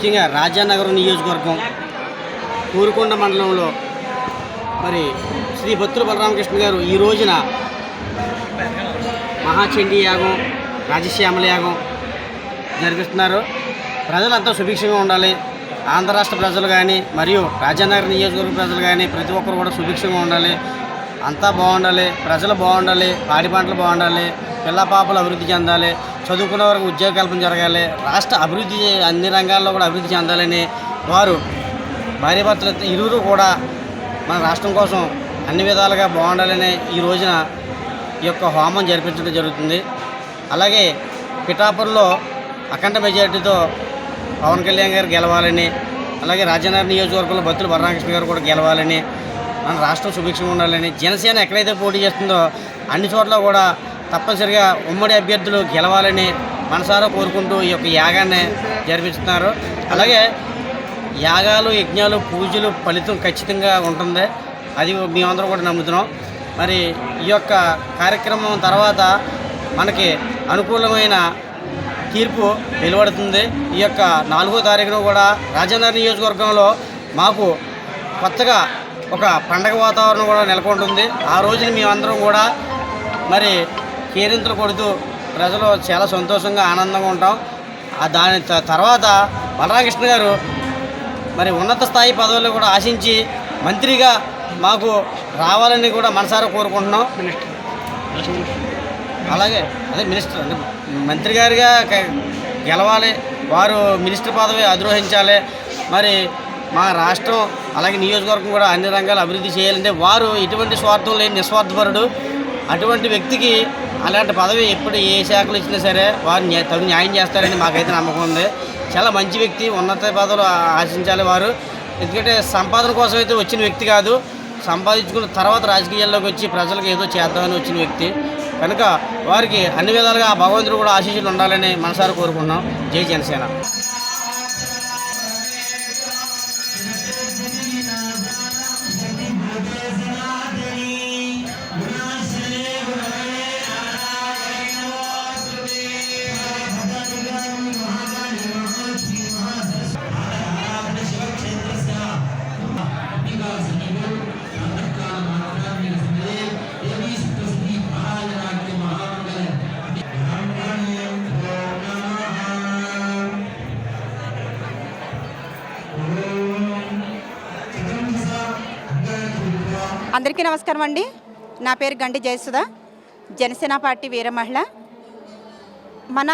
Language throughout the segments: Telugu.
ముఖ్యంగా రాజానగరం నియోజకవర్గం ఊరుకొండ మండలంలో మరి శ్రీ భక్తుల బలరామకృష్ణ గారు ఈ రోజున మహాచండీ యాగం రాజశ్యామల యాగం జరిపిస్తున్నారు. ప్రజలంతా సుభిక్షంగా ఉండాలి. ఆంధ్ర రాష్ట్ర ప్రజలు కానీ మరియు రాజానగర్ నియోజకవర్గ ప్రజలు కానీ ప్రతి ఒక్కరు కూడా సుభిక్షంగా ఉండాలి. అంతా బాగుండాలి. ప్రజలు బాగుండాలి. పాడి పంటలు బాగుండాలి. పిల్ల పాపలు అభివృద్ధి చెందాలి. చదువుకున్న వరకు ఉద్యోగ కల్పన జరగాలి. రాష్ట్ర అభివృద్ధి అన్ని రంగాల్లో కూడా అభివృద్ధి చెందాలని వారు భార్యాభర్తలు ఇరువురు కూడా మన రాష్ట్రం కోసం అన్ని విధాలుగా బాగుండాలని ఈ రోజున ఈ యొక్క హోమం జరిపించడం జరుగుతుంది. అలాగే పిఠాపురంలో అఖండ మెజారిటీతో పవన్ కళ్యాణ్ గారు గెలవాలని అలాగే రాజనగర్ నియోజకవర్గంలో భక్తులు బలరామకృష్ణ గారు కూడా గెలవాలని మన రాష్ట్రం సుభిక్షంగా ఉండాలని జనసేన ఎక్కడైతే పోటీ చేస్తుందో అన్ని చోట్ల కూడా తప్పనిసరిగా ఉమ్మడి అభ్యర్థులు గెలవాలని మనసారా కోరుకుంటూ ఈ యొక్క యాగాన్ని జరిపిస్తున్నారు. అలాగే యాగాలు యజ్ఞాలు పూజలు ఫలితం ఖచ్చితంగా ఉంటుంది. అది మేమందరం కూడా నమ్ముతున్నాం. మరి ఈ యొక్క కార్యక్రమం తర్వాత మనకి అనుకూలమైన తీర్పు వెలువడుతుంది. ఈ యొక్క నాలుగో తారీఖున కూడా రాజేంద్ర నియోజకవర్గంలో మాకు కొత్తగా ఒక పండగ వాతావరణం కూడా నెలకొంటుంది. ఆ రోజున మేమందరం కూడా మరి కేరింతలు కొడుతూ ప్రజలు చాలా సంతోషంగా ఆనందంగా ఉంటాం. దాని త- తర్వాత బలరామకృష్ణ గారు మరి ఉన్నత స్థాయి పదవులు కూడా ఆశించి మంత్రిగా మాకు రావాలని కూడా మనసారా కోరుకుంటున్నాం. అలాగే అదే మినిస్టర్ అంటే మంత్రి గారిగా గెలవాలి వారు మినిస్టర్ పదవి అధిరోహించాలి మరి మా రాష్ట్రం అలాగే నియోజకవర్గం కూడా అన్ని రంగాలు అభివృద్ధి చేయాలంటే వారు ఎటువంటి స్వార్థం లేని నిస్వార్థపరుడు అటువంటి వ్యక్తికి అలాంటి పదవి ఎప్పుడు ఏ శాఖలు ఇచ్చినా సరే వారు తగు న్యాయం చేస్తారని మాకైతే నమ్మకం ఉంది. చాలా మంచి వ్యక్తి ఉన్నత పదవులు ఆశించాలి వారు. ఎందుకంటే సంపాదన కోసం అయితే వచ్చిన వ్యక్తి కాదు. సంపాదించుకున్న తర్వాత రాజకీయాల్లోకి వచ్చి ప్రజలకు ఏదో చేద్దామని వచ్చిన వ్యక్తి. కనుక వారికి అన్ని విధాలుగా ఆ భగవంతుడు కూడా ఆశీస్సులు ఉండాలని మనసారి కోరుకున్నాం జై జనసేన. అందరికీ నమస్కారం అండి. నా పేరు గండి జయసుధ. జనసేన పార్టీ వీర మహిళ మన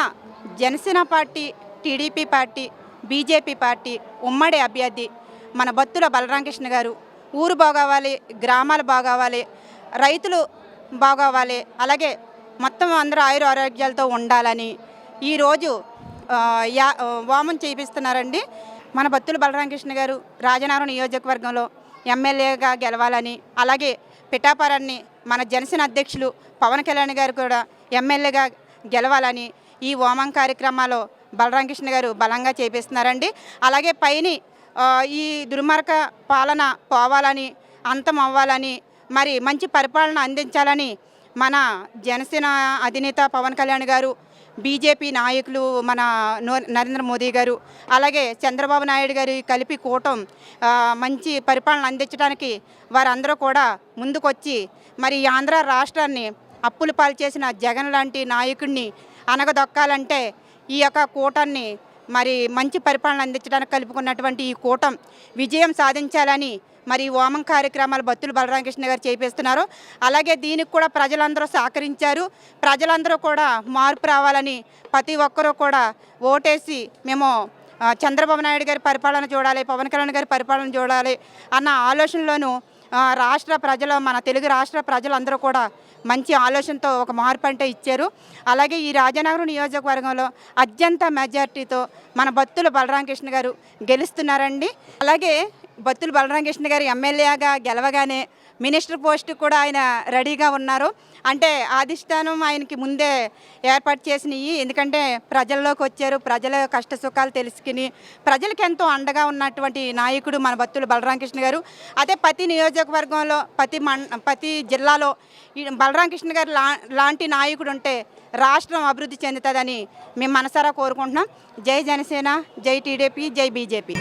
Janasena party TDP party BJP party ఉమ్మడి అభ్యర్థి మన బత్తుల బలరామకృష్ణ గారు. ఊరు బాగోవాలి గ్రామాలు బాగోవాలి రైతులు బాగోవాలి అలాగే మొత్తం అందరూ ఆయుర ఆరోగ్యాలతో ఉండాలని ఈరోజు యా వామం చేపిస్తున్నారండి మన బత్తుల బలరామకృష్ణ గారు రాజనగరం నియోజకవర్గంలో. ఎమ్మెల్యేగా గెలవాలని అలాగే పిఠాపురాన్ని మన జనసేన అధ్యక్షులు పవన్ కళ్యాణ్ గారు కూడా ఎమ్మెల్యేగా గెలవాలని ఈ హోమం కార్యక్రమాలు బలరామకృష్ణ గారు బలంగా చేపిస్తున్నారండి. అలాగే పైని ఈ దుర్మార్గ పాలన పోవాలని అంతం అవ్వాలని మరి మంచి పరిపాలన అందించాలని మన జనసేన అధినేత పవన్ కళ్యాణ్ గారు బీజేపీ నాయకులు మన నో- నరేంద్ర మోదీ గారు అలాగే చంద్రబాబు నాయుడు గారి కలిపి కూటం మంచి పరిపాలన అందించడానికి వారందరూ కూడా ముందుకొచ్చి మరి ఈ ఆంధ్ర రాష్ట్రాన్ని అప్పులు పాలు చేసిన జగన్ లాంటి నాయకుడిని అనగదొక్కాలంటే ఈ యొక్క కూటాన్ని మరి మంచి పరిపాలన అందించడానికి కలుపుకున్నటువంటి ఈ కూటం విజయం సాధించాలని మరి ఓమం కార్యక్రమాలు బత్తులు బలరామకృష్ణ గారు చేపిస్తున్నారు. అలాగే దీనికి కూడా ప్రజలందరూ సహకరించారు. ప్రజలందరూ కూడా మార్పు రావాలని ప్రతి ఒక్కరూ కూడా ఓటేసి మేము చంద్రబాబు నాయుడు గారి పరిపాలన చూడాలి పవన్ కళ్యాణ్ గారి పరిపాలన చూడాలి అన్న ఆలోచనలోనూ రాష్ట్ర ప్రజలు మన తెలుగు రాష్ట్ర ప్రజలందరూ కూడా మంచి ఆలోచనతో ఒక మార్పు అంటే ఇచ్చారు. అలాగే ఈ రాజనగరం నియోజకవర్గంలో అత్యంత మెజార్టీతో మన భక్తులు బలరామకృష్ణ గారు గెలుస్తున్నారండి. అలాగే బత్తులు బలరామకృష్ణ గారు ఎమ్మెల్యేగా గెలవగానే మినిస్టర్ పోస్ట్ కూడా ఆయన రెడీగా ఉన్నారు. అంటే ఆదిష్టానం ఆయనకి ముందే ఏర్పాటు చేసినవి ఎందుకంటే ప్రజల్లోకి వచ్చారు. ప్రజల కష్ట సుఖాలు తెలుసుకుని ప్రజలకు ఎంతో అండగా ఉన్నటువంటి నాయకుడు మన బత్తుల బలరామకృష్ణ గారు. అదే ప్రతి నియోజకవర్గంలో ప్రతి మన్ ప్రతి జిల్లాలో బలరామకృష్ణ గారు లా లాంటి నాయకుడు ఉంటే రాష్ట్రం అభివృద్ధి చెందుతుందని మేము మనసారా కోరుకుంటున్నాం. జై జనసేన జై టీడీపీ జై బీజేపీ.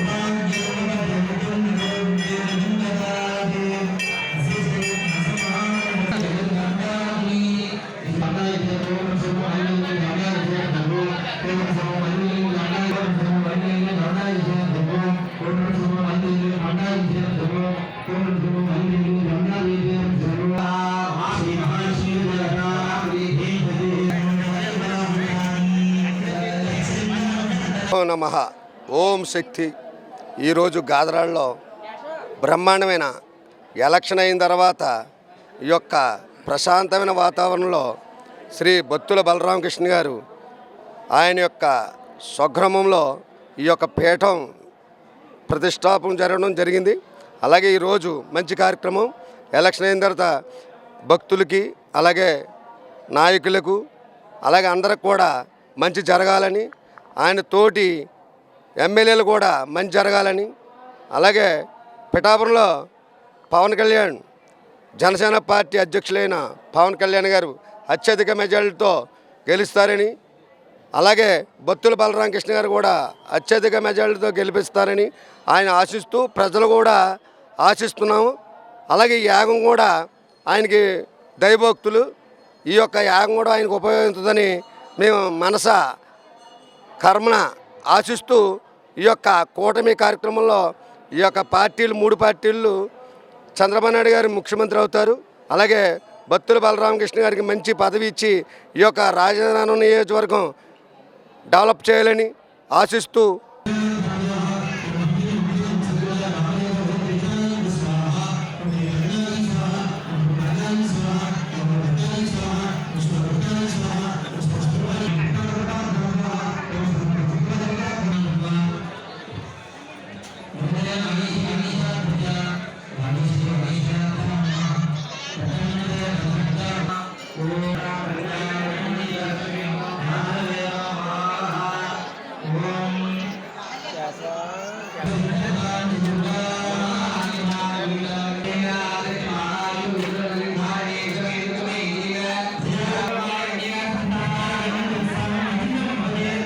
నమ. ఓం శక్తి. ఈరోజు గాదరాల్లో బ్రహ్మాండమైన ఎలక్షన్ అయిన తర్వాత ఈ యొక్క ప్రశాంతమైన వాతావరణంలో శ్రీ బొత్తుల బలరామకృష్ణ గారు ఆయన యొక్క స్వగ్రామంలో ఈ యొక్క పీఠం ప్రతిష్టాపన జరగడం జరిగింది. అలాగే ఈరోజు మంచి కార్యక్రమం. ఎలక్షన్ అయిన తర్వాత భక్తులకి అలాగే నాయకులకు అలాగే అందరికి కూడా మంచి జరగాలని ఆయన తోటి ఎమ్మెల్యేలు కూడా మంచి జరగాలని అలాగే పిఠాపురంలో పవన్ కళ్యాణ్ జనసేన పార్టీ అధ్యక్షులైన పవన్ కళ్యాణ్ గారు అత్యధిక మెజార్టీతో గెలుస్తారని అలాగే బొత్తుల బలరామకృష్ణ గారు కూడా అత్యధిక మెజార్టీతో గెలిపిస్తారని ఆయన ఆశిస్తూ ప్రజలు కూడా ఆశిస్తున్నాము. అలాగే ఈ యాగం కూడా ఆయనకి దైవభక్తులు. ఈ యొక్క యాగం కూడా ఆయనకు ఉపయోగించదని మేము మనస కర్మన ఆశిస్తూ ఈ యొక్క కూటమి కార్యక్రమంలో ఈ యొక్క పార్టీలు మూడు పార్టీలు చంద్రబాబు నాయుడు గారు ముఖ్యమంత్రి అవుతారు. అలాగే బత్తుల బలరామకృష్ణ గారికి మంచి పదవి ఇచ్చి ఈ యొక్క రాజధాని నియోజకవర్గం డెవలప్ చేయాలని ఆశిస్తూ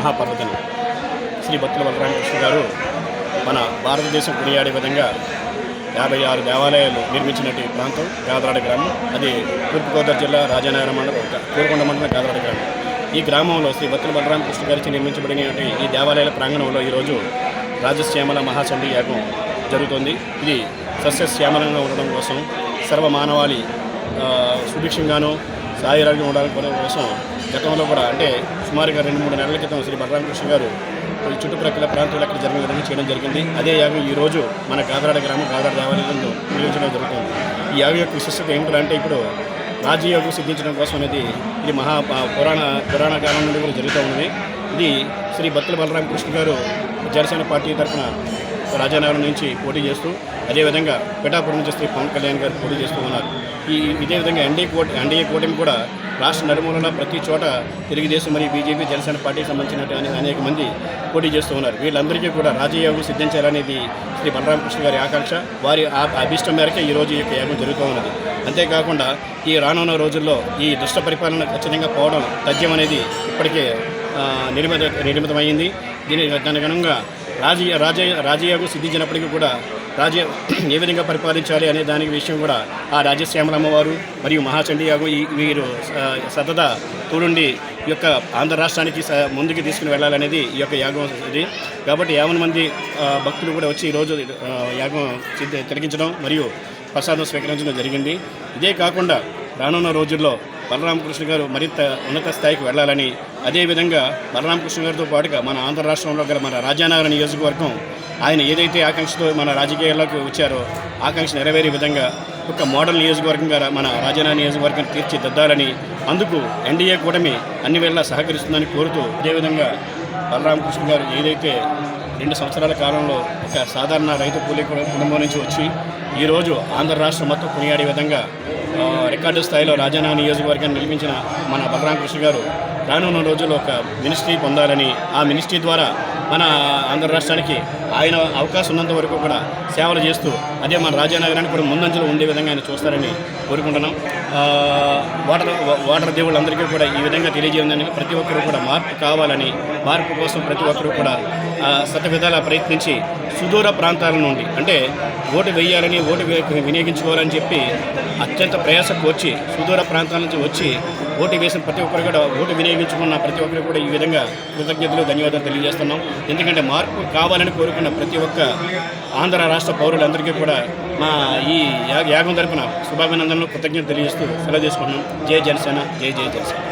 మహాపర్వతని శ్రీ భక్తుల బలరామకృష్ణ గారు మన భారతదేశం కొనియాడే విధంగా యాభై ఆరు దేవాలయాలు నిర్మించినటువంటి ప్రాంతం గాదరాడ గ్రామం. అది తూర్పుగోదావరి జిల్లా రాజానగరం మండలం కోరుకొండ మండలం గాదరాడ గ్రామం. ఈ గ్రామంలో శ్రీ భక్తుల బలరామకృష్ణ గారికి నిర్మించబడినటువంటి ఈ దేవాలయాల ప్రాంగణంలో ఈరోజు రాజశ్యామల మహాచండీ యాగం జరుగుతుంది. ఇది సస్యశ్యామలంగా ఉండడం కోసం సర్వ మానవాళి సుభిక్షంగానూ సుభిక్షంగాను సాయురాగ్యం ఉండాలనుకునే కోసం గతంలో కూడా అంటే సుమారుగా రెండు మూడు నెలల క్రితం శ్రీ బలరామకృష్ణ గారు చుట్టుప్రక్కల ప్రాంతాలు అక్కడ జరిగిన చేయడం జరిగింది. అదే యాగం ఈ రోజు మన కాదరాడ గ్రామం కాదరాడ దేవాలయంలో నిర్వహించడం జరుగుతుంది. ఈ యాగం యొక్క విశిష్టత ఏమిటంటే ఇప్పుడు రాజయోగం సిద్ధించడం కోసం అనేది ఇది మహా పురాణ పురాణ కాలం నుండి కూడా జరుగుతూ ఉన్నది. ఇది శ్రీ బత్తుల బలరామకృష్ణ గారు జనసేన పార్టీ తరఫున రాజానగరం నుంచి పోటీ చేస్తూ అదేవిధంగా పిఠాపురం నుంచి శ్రీ పవన్ కళ్యాణ్ గారు పోటీ చేస్తూ ఉన్నారు. ఈ ఇదే విధంగా ఎన్డీఏ కోట ఎన్డీఏ కూటమి కూడా రాష్ట్ర నలుమూలన ప్రతి చోట తెలుగుదేశం మరియు బీజేపీ జనసేన పార్టీకి సంబంధించిన అనేక మంది పోటీ చేస్తూ ఉన్నారు. వీళ్ళందరికీ కూడా రాజయోగం సిద్ధించాలనేది శ్రీ బలరామకృష్ణ గారి ఆకాంక్ష. వారి ఆ- అభిష్టం మేరకే ఈ రోజు ఈ యొక్క యాగం జరుగుతూ ఉన్నది. అంతేకాకుండా ఈ రానున్న రోజుల్లో ఈ దుష్ట పరిపాలన ఖచ్చితంగా పోవడం తథ్యం అనేది ఇప్పటికే నిర్మిత నిర్మితమైంది. దీని దానికి రాజీయ రాజయ్య సిద్ధి సిద్ధించినప్పటికీ కూడా రాజ్య ఏ విధంగా పరిపాలించాలి అనే దాని విషయం కూడా ఆ రాజశ్యామలమ్మ అమ్మవారు మరియు మహాచండీయాగు ఈ వీరు సతదా సతత తోడుండి ఈ యొక్క ఆంధ్ర రాష్ట్రానికి స- ముందుకు తీసుకుని వెళ్ళాలనేది ఈ యొక్క యాగం ఇది. కాబట్టి యావన మంది భక్తులు కూడా వచ్చి ఈరోజు యాగం సిద్ధి తిరిగించడం మరియు ప్రసాదం స్వీకరించడం జరిగింది. ఇదే కాకుండా రానున్న రోజుల్లో బలరామకృష్ణ గారు మరింత ఉన్నత స్థాయికి వెళ్ళాలని అదేవిధంగా బలరామకృష్ణ గారితో పాటుగా మన ఆంధ్ర రాష్ట్రంలో గల మన రాజానగర నియోజకవర్గం ఆయన ఏదైతే ఆకాంక్షతో మన రాజకీయాల్లోకి వచ్చారో ఆకాంక్ష నెరవేరే విధంగా ఒక మోడల్ నియోజకవర్గంగా మన రాజానగర నియోజకవర్గం తీర్చిదిద్దాలని అందుకు ఎన్డీఏ కూటమి అన్ని వేళ సహకరిస్తుందని కోరుతూ అదేవిధంగా బలరామకృష్ణ గారు ఏదైతే రెండు సంవత్సరాల కాలంలో ఒక సాధారణ రైతు కూలీ కుటుంబం నుంచి వచ్చి ఈరోజు ఆంధ్ర రాష్ట్రం మొత్తం కొనియాడే విధంగా రికార్డు స్థాయిలో రాజానా నియోజకవర్గాన్ని నిర్మించిన మన బలరామకృష్ణ గారు రానున్న రోజుల్లో ఒక మినిస్ట్రీ పొందాలని ఆ మినిస్ట్రీ ద్వారా మన ఆంధ్ర రాష్ట్రానికి ఆయన అవకాశం ఉన్నంత వరకు కూడా సేవలు చేస్తూ అదే మన రాజానగరానికి కూడా ముందంజలో ఉండే విధంగా ఆయన చూస్తారని కోరుకుంటున్నాం. వాటర్ వాటర్ దేవుళ్ళందరికీ కూడా ఈ విధంగా తెలియజేయడానికి ప్రతి ఒక్కరూ కూడా మార్పు కావాలని మార్పు కోసం ప్రతి ఒక్కరూ కూడా ఆ, ప్రయత్నించి సుదూర ప్రాంతాల నుండి అంటే ఓటు వేయాలని ఓటు వే- వినియోగించుకోవాలని చెప్పి అత్యంత ప్రయాసకు వచ్చి సుదూర ప్రాంతాల నుంచి వచ్చి ఓటు వేసిన ప్రతి ఒక్కరు కూడా ఓటు వినియోగించుకున్న ప్రతి ఒక్కరు కూడా ఈ విధంగా కృతజ్ఞతలు ధన్యవాదాలు తెలియజేస్తున్నాం. ఎందుకంటే మార్పు కావాలని కోరుకున్న ప్రతి ఒక్క ఆంధ్ర రాష్ట్ర పౌరులందరికీ కూడా మా ఈ యాగం తరపున శుభాభినందనలు కృతజ్ఞత తెలియజేస్తూ సెలవు తీసుకుంటున్నాం జై జనసేన జై జై జనసేన.